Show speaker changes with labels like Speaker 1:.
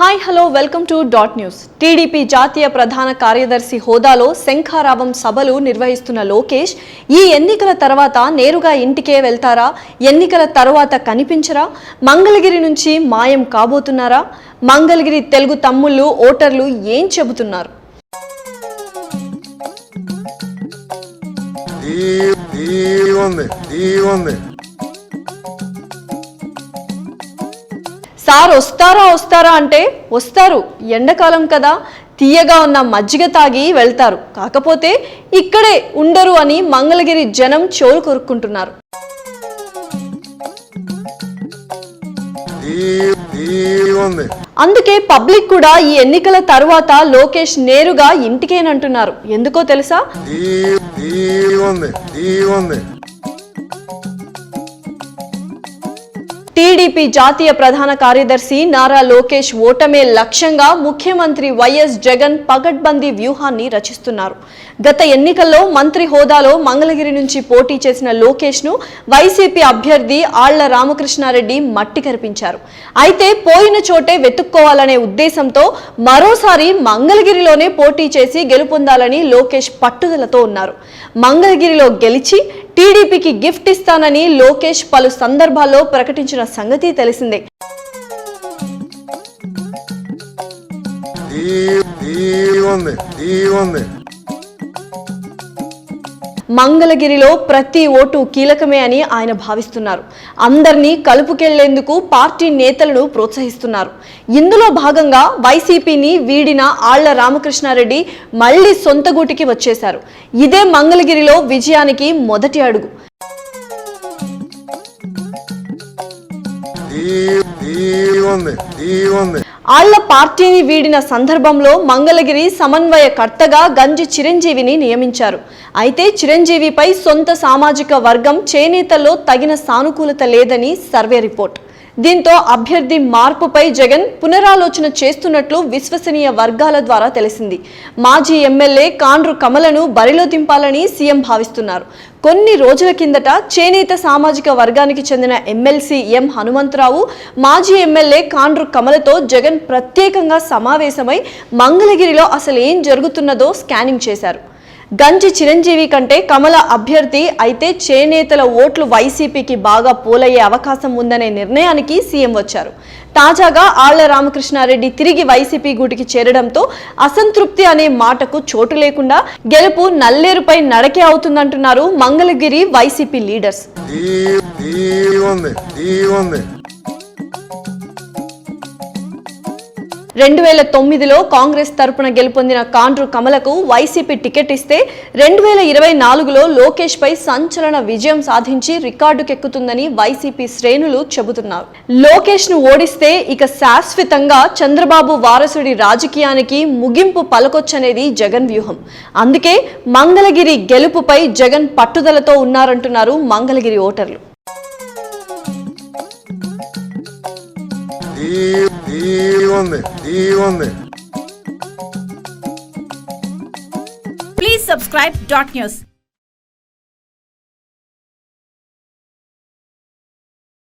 Speaker 1: Hi hello welcome to dot news. TDP జాతీయ ప్రధాన కార్యదర్శి హోదాలో శంఖారావం సభలు నిర్వహిస్తున్న లోకేష్ ఈ ఎన్నికల తర్వాత నేరుగా ఇంటికే వెళ్తారా? ఎన్నికల తర్వాత కనిపించరా? మంగళగిరి నుంచి మాయం కాబోతున్నారా? మంగళగిరి తెలుగు తమ్ముళ్ళు ఓటర్లు ఏం చెబుతున్నారు?
Speaker 2: ఉంది ఉంది.
Speaker 1: సార్ వస్తారా వస్తారా అంటే వస్తారు. ఎండాకాలం కదా. తీయగా ఉన్న మజ్జిగ తాగి వెళ్తారు. కాకపోతే ఇక్కడే ఉండరు అని మంగళగిరి జనం చెవులు కొరుక్కుంటున్నారు. అందుకే పబ్లిక్ కూడా ఈ ఎన్నికల తరువాత లోకేష్ నేరుగా ఇంటికేనంటున్నారు. ఎందుకో తెలుసా? టీడీపీ జాతీయ ప్రధాన కార్యదర్శి నారా లోకేష్ ఓటమే లక్ష్యంగా ముఖ్యమంత్రి వైఎస్ జగన్ పగడ్బందీ వ్యూహాన్ని రచిస్తున్నారు. గత ఎన్నికల్లో మంత్రి హోదాలో మంగళగిరి నుంచి పోటీ చేసిన లోకేష్ను వైసీపీ అభ్యర్థి ఆళ్ళ రామకృష్ణారెడ్డి మట్టి కరిపించారు. అయితే పోయిన చోటే వెతుక్కోవాలనే ఉద్దేశంతో మరోసారి మంగళగిరిలోనే పోటీ చేసి గెలుపొందాలని లోకేష్ పట్టుదలతో ఉన్నారు. మంగళగిరిలో గెలిచి టీడీపీకి గిఫ్ట్ ఇస్తానని లోకేష్ పలు సందర్భాల్లో ప్రకటించిన సంగతి తెలిసిందే.
Speaker 2: ఉంది ఉంది
Speaker 1: మంగళగిరిలో ప్రతి ఓటు కీలకమే అని ఆయన భావిస్తున్నారు. అందరినీ కలుపుకెళ్ళేందుకు పార్టీ నేతలను ప్రోత్సహిస్తున్నారు. ఇందులో భాగంగా వైసీపీని వీడిన ఆళ్ళ రామకృష్ణారెడ్డి మళ్ళీ సొంత గూటికి వచ్చేశారు. ఇదే మంగళగిరిలో విజయానికి మొదటి అడుగు.
Speaker 2: ఉంది ఉంది.
Speaker 1: ఆళ్ళ పార్టీని వీడిన సందర్భంలో మంగళగిరి సమన్వయకర్తగా గంజి చిరంజీవిని నియమించారు. అయితే చిరంజీవిపై సొంత సామాజిక వర్గం చేనేతల్లో తగిన సానుకూలత లేదని సర్వే రిపోర్ట్. దీంతో అభ్యర్థి మార్పుపై జగన్ పునరాలోచన చేస్తున్నట్లు విశ్వసనీయ వర్గాల ద్వారా తెలిసింది. మాజీ ఎమ్మెల్యే కాండ్రు కమలను బరిలో దింపాలని సీఎం భావిస్తున్నారు. కొన్ని రోజుల కిందట చేనేత సామాజిక వర్గానికి చెందిన ఎమ్మెల్సీ ఎం. హనుమంతరావు మాజీ ఎమ్మెల్యే కాండ్రు కమలతో జగన్ ప్రత్యేకంగా సమావేశమై మంగళగిరిలో అసలు ఏం జరుగుతున్నదో స్కానింగ్ చేశారు. గంజి చిరంజీవి కంటే కమల అభ్యర్థి అయితే చేనేతల ఓట్లు వైసీపీకి బాగా పోలయ్యే అవకాశం ఉందనే నిర్ణయానికి సీఎం వచ్చారు. తాజాగా ఆళ్ళ రామకృష్ణారెడ్డి తిరిగి వైసీపీ గూటికి చేరడంతో అసంతృప్తి అనే మాటకు చోటు లేకుండా గెలుపు నల్లేరుపై నడకే అవుతుందంటున్నారు మంగళగిరి వైసీపీ లీడర్స్. రెండు వేల తొమ్మిదిలో కాంగ్రెస్ తరపున గెలుపొందిన కాండ్రు కమలకు వైసీపీ టికెట్ ఇస్తే రెండు వేల ఇరవై నాలుగులో లోకేష్ పై సంచలన విజయం సాధించి రికార్డుకెక్కుతుందని వైసీపీ శ్రేణులు చెబుతున్నారు. లోకేష్ను ఓడిస్తే ఇక శాశ్వతంగా చంద్రబాబు వారసుడి రాజకీయానికి ముగింపు పలకొచ్చనేది జగన్ వ్యూహం. అందుకే మంగళగిరి గెలుపుపై జగన్ పట్టుదలతో ఉన్నారంటున్నారు మంగళగిరి ఓటర్లు.
Speaker 2: ఉంది ఈ ఉంది
Speaker 3: Please subscribe dot news.